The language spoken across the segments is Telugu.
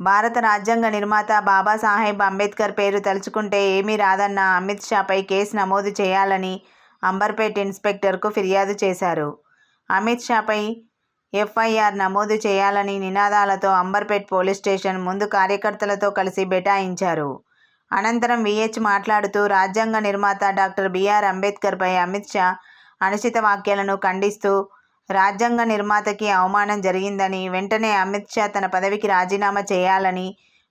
భారత రాజ్యాంగ నిర్మాత బాబాసాహెబ్ అంబేద్కర్ పేరు తలుచుకుంటే ఏమీ రాదన్న అమిత్ షాపై కేసు నమోదు చేయాలని అంబర్పేట్ ఇన్స్పెక్టర్కు ఫిర్యాదు చేశారు. అమిత్ షాపై ఎఫ్ఐఆర్ నమోదు చేయాలని నినాదాలతో అంబర్పేట్ పోలీస్ స్టేషన్ ముందు కార్యకర్తలతో కలిసి బెటాయించారు. అనంతరం విహెచ్ మాట్లాడుతూ రాజ్యాంగ నిర్మాత డాక్టర్ బిఆర్ అంబేద్కర్పై అమిత్ షా అనుచిత వ్యాఖ్యలను ఖండిస్తూ రాజ్యాంగ నిర్మాతకి అవమానం జరిగిందని వెంటనే అమిత్ షా తన పదవికి రాజీనామా చేయాలని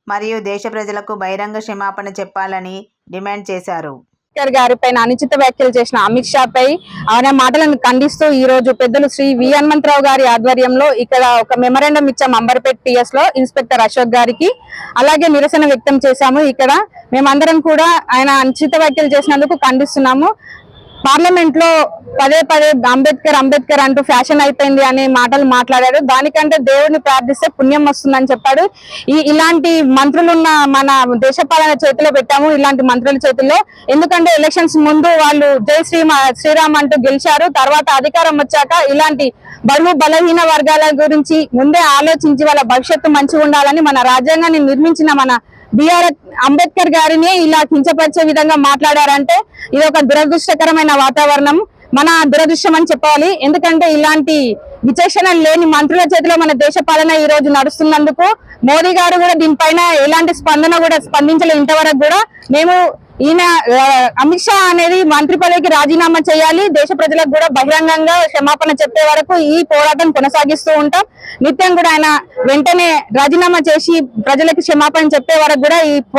మరియు దేశ ప్రజలకు బహిరంగ క్షమాపణ చెప్పాలని డిమాండ్ చేశారు. అంబేద్కర్ గారి పైన అనుచిత వ్యాఖ్యలు చేసిన అమిత్ షా పై ఆయన మాటలను ఖండిస్తూ ఈ రోజు పెద్దలు శ్రీ వి హనుమంతరావు గారి ఆధ్వర్యంలో ఇక్కడ ఒక మెమరాండం ఇచ్చాం అంబర్పేట్ పిఎస్లో ఇన్స్పెక్టర్ అశోక్ గారికి. అలాగే నిరసన వ్యక్తం చేశాము. ఇక్కడ మేమందరం కూడా ఆయన అనుచిత వ్యాఖ్యలు చేసినందుకు ఖండిస్తున్నాము. పార్లమెంట్లో పదే పదే అంబేద్కర్ అంబేద్కర్ అంటూ ఫ్యాషన్ అయిపోయింది అనే మాటలు మాట్లాడారు. దానికంటే దేవుడిని ప్రార్థిస్తే పుణ్యం వస్తుందని చెప్పాడు. ఈ ఇలాంటి మంత్రులున్న మన దేశ పాలన చేతిలో పెట్టాము ఇలాంటి మంత్రుల చేతుల్లో ఎందుకంటే ఎలక్షన్స్ ముందు వాళ్ళు జై శ్రీమ శ్రీరామ్ అంటూ గెలిచారు. తర్వాత అధికారం వచ్చాక ఇలాంటి బరువు బలహీన వర్గాల గురించి ముందే ఆలోచించి వాళ్ళ భవిష్యత్తు మంచిగా ఉండాలని మన రాజ్యాంగాన్ని నిర్మించిన మన బిఆర్ అంబేద్కర్ గారిని ఇలా కించపరిచే విధంగా మాట్లాడారంటే ఇది ఒక దురదృష్టకరమైన వాతావరణం. మన దురదృష్టం అని చెప్పాలి. ఎందుకంటే ఇలాంటి విచక్షణ లేని మంత్రుల చేతిలో మన దేశ పాలన ఈ రోజు నడుస్తున్నందుకు మోదీ గారు కూడా దీనిపైన ఎలాంటి స్పందన కూడా స్పందించలే ఇంతవరకు కూడా మేము ఈయన అమిత్ షా అనేది మంత్రి పదవికి రాజీనామా చేయాలి. దేశ ప్రజలకు కూడా బహిరంగంగా క్షమాపణ చెప్పే వరకు ఈ పోరాటం కొనసాగిస్తూ ఉంటాం. నిత్యం కూడా ఆయన వెంటనే రాజీనామా చేసి ప్రజలకు క్షమాపణ చెప్పే వరకు కూడా ఈ